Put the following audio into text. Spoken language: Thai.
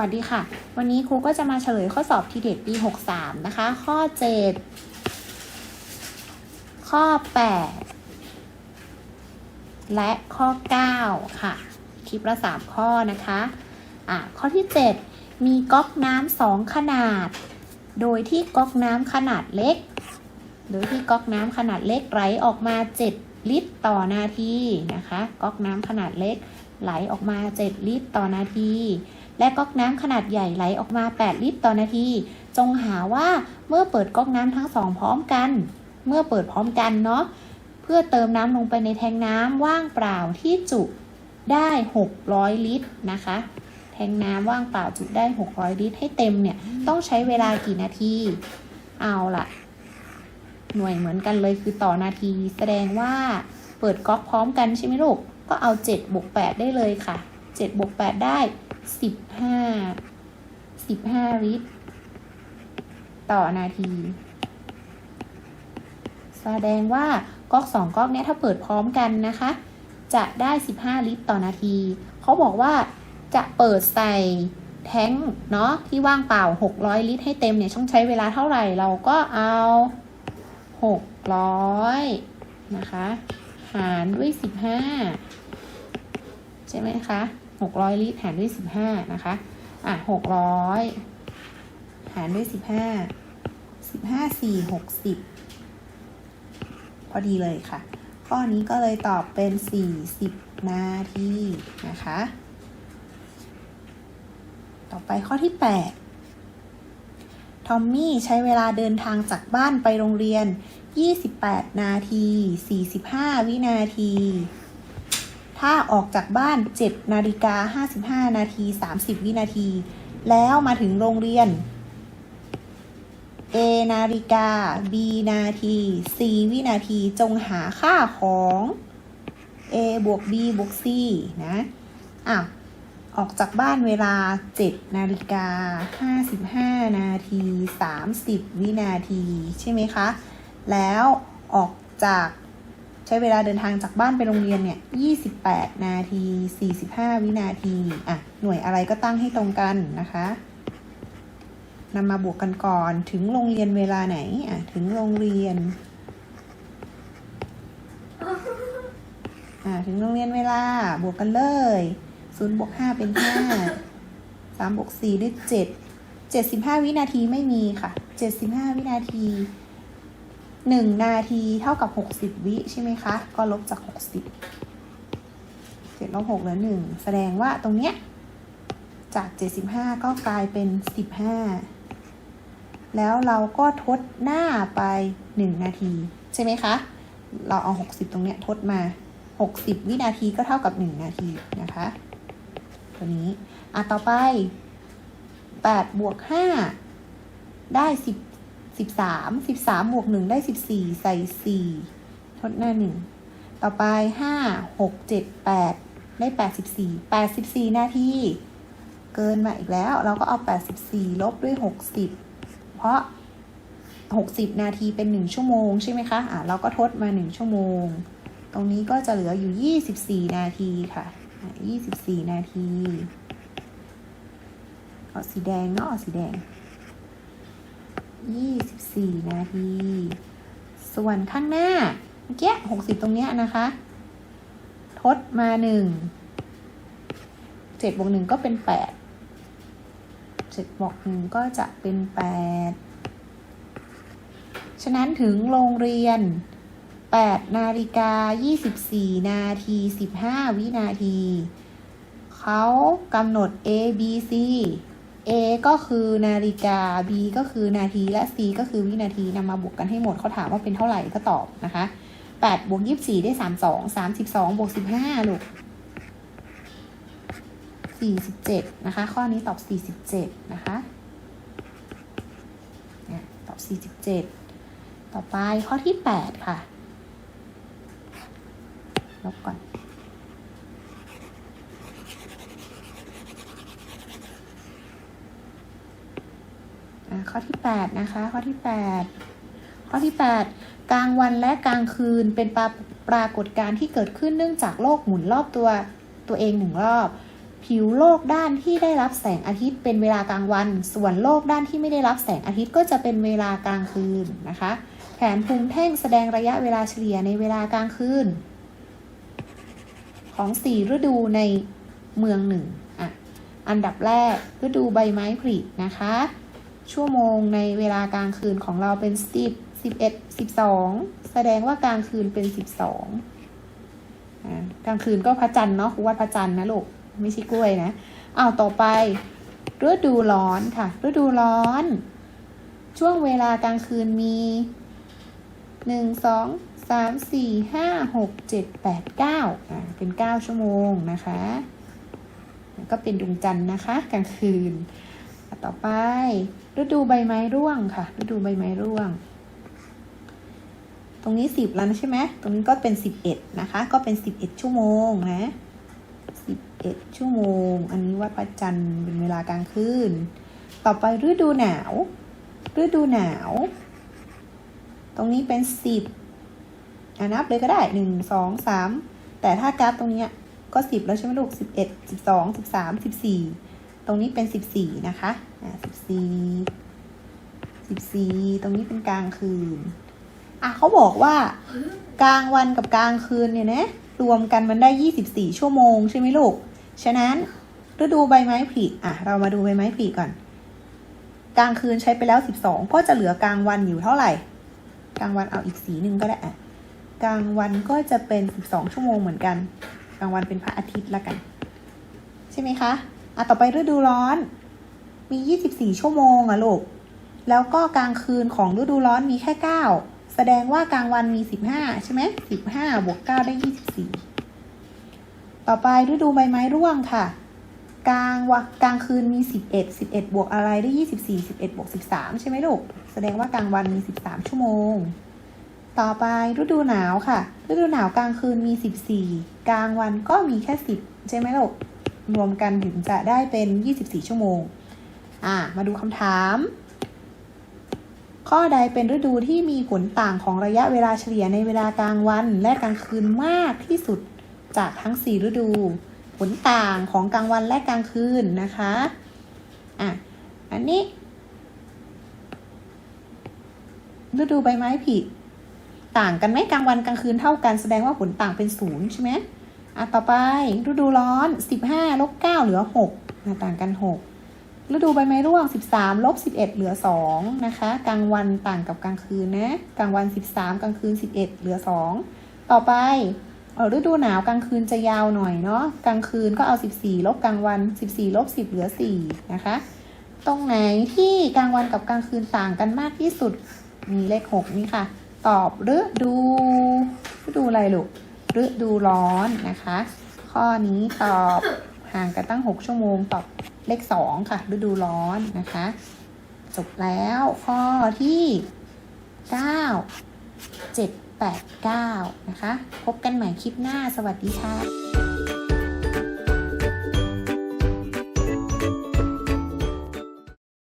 วัสดีค่ะ วันนี้ครูก็จะมาเฉลยข้อสอบทีเด็ดปี 63 นะคะ ข้อ 7 ข้อ 8 และข้อ 9 ค่ะ คลิปละ 3 ข้อนะคะอะข้อที่ 7 มีก๊อกน้ำสองขนาด โดยที่ก๊อกน้ำขนาดเล็ก โดยที่ก๊อกน้ำขนาดเล็กไหลออกมา 7 ลิตรต่อนาทีนะคะ ก๊อกน้ำขนาดเล็กไหลออกมา 7 ลิตรต่อนาที และก๊อกน้ำขนาดใหญ่ไหลออกมา 8 ลิตรต่อนาที จงหาว่าเมื่อเปิดก๊อกน้ำทั้งสองพร้อมกัน เมื่อเปิดพร้อมกันเนาะเพื่อเติมน้ำลงไปในแทงน้ำว่างเปล่าที่จุได้ 600 ลิตรนะคะ แทงน้ำว่างเปล่าจุได้ 600 ลิตรให้เต็มเนี่ยต้องใช้เวลากี่นาที เอาล่ะหน่วยเหมือนกันเลยคือต่อนาที แสดงว่าเปิดก๊อกพร้อมกันใช่ไหมลูก ก็เอา 7บวก8ได้เลยค่ะ 7บวก8ได้ 15 15ลิตร ต่อนาที แสดงว่าก๊อกสองก๊อกเนี้ยถ้าเปิดพร้อมกันนะคะ จะได้ 15 ลิตรต่อนาที เขาบอกว่าจะเปิดใส่แท้งเนาะที่ว่างเปล่า 600 ลิตรให้เต็มเนี่ยต้องใช้เวลาเท่าไหร่เราก็เอา 600 นะคะ หารด้วย 15 ใช่ไหมคะ 600 ลิตรหารด้วย 15 นะคะ อะ 600 หารด้วย 15 15 4 60 พอดีเลยค่ะ ข้อนี้ก็เลยตอบเป็น 40 นาทีนะคะ ต่อไปข้อที่ 8 ทอมมี่ใช้เวลาเดินทางจากบ้านไปโรงเรียน 28 นาที 45 วินาที ถ้าออกจากบ้าน 7 นาฬิกา 55 นาที 30 วินาที แล้วมาถึงโรงเรียน A นาฬิกา B นาที C วินาที จงหาค่าของ A บวก B บวก C นะ อะ ออกจากบ้านเวลา 7 นาฬิกา 55 นาที 30 วินาที ใช่ไหมคะ แล้วออกจาก ช้เวลาเดินทางจากบ้านไปโรงเรียนเนี่ย 28 นาที 45 วินาที อะ หน่วยอะไรก็ตั้งให้ตรงกันนะคะนำมาบวกกันก่อน ถึงโรงเรียนเวลาไหน อะ ถึงโรงเรียน อ่าถึงโรงเรียนเวลา บวกกันเลยศูนย์บวกห้าเป็นห้าสามบวกสี่ได้เจ็ดเจ็ดสิบห้าวินาทีไม่มีค่ะเจ็ดสิบห้าวินาที หนึ่งนาทีเท่ากับหกสิบวิใช่ไหมคะ ก็ลบจากหกสิบเจ็ดลบหกเหลือหนึ่งแสดงว่าตรงเนี้ยจากเจ็ดสิบห้าก็กลายเป็นสิบห้าแล้วเราก็ทดหน้าไปหนึ่งนาที ใช่ไหมคะ เราเอาหกสิบตรงเนี้ยทดมา 60 วินาทีก็เท่ากับ 1 นาทีนะคะ ตัวนี้ อะ ต่อไป8บวก5ได้ 10 13 13บวก1ได้ 14 ใส่ 4 ทดหน้า 1 ต่อไป 5 6 7 8 ได้ 84 84นาทีเกินมาอีกแล้ว เราก็เอา 84 ลบด้วย 60 เพราะ 60 นาทีเป็น 1 ชั่วโมงใช่ไหมคะ อะ เราก็ทดมา 1 ชั่วโมง ตรงนี้ก็จะเหลืออยู่ 24 นาทีค่ะ 24 นาที เอาสีแดงเนาะ เอาสีแดง 24 นาที ส่วนข้างหน้าเมื่อกี้60 ตรงเนี้ยนะคะ ทดมา 1 7บวก1ก็เป็น 8 7บวก1ก็จะเป็น 8 ฉะนั้นถึงโรงเรียน 8 นาฬิกา 24 นาที 15 วินาที เขากำหนด A B C A ก็คือนาฬิกา B ก็คือนาที และ C ก็คือวินาทีนำมาบวกกันให้หมดเขาถามว่าเป็นเท่าไหร่ก็ตอบนะคะ8บวก24 ได้ 32 32บวก15ลูก47 นะคะ ข้อนี้ตอบ 47 นะคะเนี่ยตอบ 47 ต่อไปข้อที่ 8 ค่ะลบก่อน ข้อที่ 8 นะคะ ข้อที่ 8 ข้อที่ 8 กลางวันและกลางคืนเป็นปราปรากฏการณ์ที่เกิดขึ้นเนื่องจากโลกหมุนรอบตัวตัวเองหนึ่งรอบ ผิวโลกด้านที่ได้รับแสงอาทิตย์เป็นเวลากลางวัน ส่วนโลกด้านที่ไม่ได้รับแสงอาทิตย์ก็จะเป็นเวลากลางคืนนะคะ แผนภูมิแท่งแสดงระยะเวลาเฉลี่ยในเวลากลางคืน ของสี่ฤดูในเมืองหนึ่งอะอันดับแรกฤดูใบไม้ผลินะคะ ชั่วโมงในเวลากลางคืนของเราเป็นสิบสิบเอ็ดสิบสองแสดงว่ากลางคืนเป็นสิบสองกลางคืนก็พระจันทร์เนาะครูว่าพระจันทร์นะลูก ไม่ใช่กล้วยนะอ้าวต่อไปฤดูร้อนค่ะ ฤดูร้อน ช่วงเวลากลางคืนมีหนึ่งสองสามสี่ห้าหกเจ็ดแปดเก้าอ่าเป็นเก้าชั่วโมงนะคะ ก็เป็นดวงจันทร์นะคะ กลางคืน ต่อไป ฤดูใบไม้ร่วงค่ะ ฤดูใบไม้ร่วง ตรงนี้สิบแล้วใช่ไหมตรงนี้ก็เป็นสิบเอ็ดนะคะ ก็เป็นสิบเอ็ดชั่วโมงนะสิบเอ็ดชั่วโมง อันนี้ว่าพระจันทร์เป็นเวลากลางคืน ต่อไปฤดูหนาว ฤดูหนาว ตรงนี้เป็นสิบอะนับเลยก็ได้หนึ่งสองสามแต่ถ้ากราฟตรงเนี้ยก็สิบแล้วใช่ไหมลูกสิบเอ็ดสิบสองสิบสามสิบสี่ ตรงนี้เป็นสิบสี่นะคะอ่าสิบสี่สิบสี่ตรงนี้เป็นกลางคืน อะเขาบอกว่ากลางวันกับกลางคืนเนี่ยนะรวมกันมันได้24ชั่วโมงใช่ไหมลูก ฉะนั้นฤดูใบไม้ผลิอะ เรามาดูใบไม้ผลิก่อน กลางคืนใช้ไปแล้ว12ก็จะเหลือกลางวันอยู่เท่าไหร่ กลางวันเอาอีกสีหนึ่งก็ได้อะกลางวันก็จะเป็น 12 ชั่วโมงเหมือนกัน กลางวันเป็นพระอาทิตย์ละกัน ใช่ไหมคะ อะต่อไปฤดูร้อน มี 24 ชั่วโมงอะลูก แล้วก็กลางคืนของฤดูร้อนมีแค่ 9 แสดงว่ากลางวันมี 15 ใช่ไหม15 บวก 9 ได้ 24 ต่อไปฤดูใบไม้ร่วงค่ะ กลางวะกลางคืนมี 11 11 บวกอะไรได้ 24 11 บวก 13 ใช่ไหมลูก แสดงว่ากลางวันมี 13 ชั่วโมง ต่อไปฤดูหนาวค่ะ ฤดูหนาวกลางคืนมี 14 กลางวันก็มีแค่ 10 ใช่ไหมลูก รวมกันถึงจะได้เป็น 24 ชั่วโมง อ่า มาดูคำถาม ข้อใดเป็นฤดูที่มีผลต่างของระยะเวลาเฉลี่ยในเวลากลางวัน และกลางคืนมากที่สุดจากทั้ง 4 ฤดู ผลต่างของกลางวันและกลางคืนนะคะ อะ อันนี้ ฤดูใบไม้ผลิต่างกันไหมกลางวันกลางคืนเท่ากันแสดงว่าผลต่างเป็นศูนย์ใช่ไหม อะต่อไปฤดูร้อน15ลบ9เหลือ6อะต่างกัน6ฤดูใบไม้ร่วง 13ลบ11 เหลือ 2 นะคะ กลางวันต่างกับกลางคืนนะ กลางวัน 13 กลางคืน 11 เหลือ 2 ต่อไปฤดูหนาวกลางคืนจะยาวหน่อยเนาะ กลางคืนก็เอา 14 ลบกลางวัน 14 ลบ 10 เหลือ 4 นะคะ ตรงไหนที่กลางวันกับกลางคืนต่างกันมากที่สุด มีเลข 6 นี่ค่ะ ตอบฤดูฤดูอะไรลูก ฤดูร้อนนะคะ ข้อนี้ตอบห่างกันตั้ง 6 ชั่วโมงตอบเลข 2 ค่ะ ฤดูร้อนนะคะ จบแล้วข้อที่ 9 7 8 9 นะคะ พบกันใหม่คลิปหน้าสวัสดีค่ะ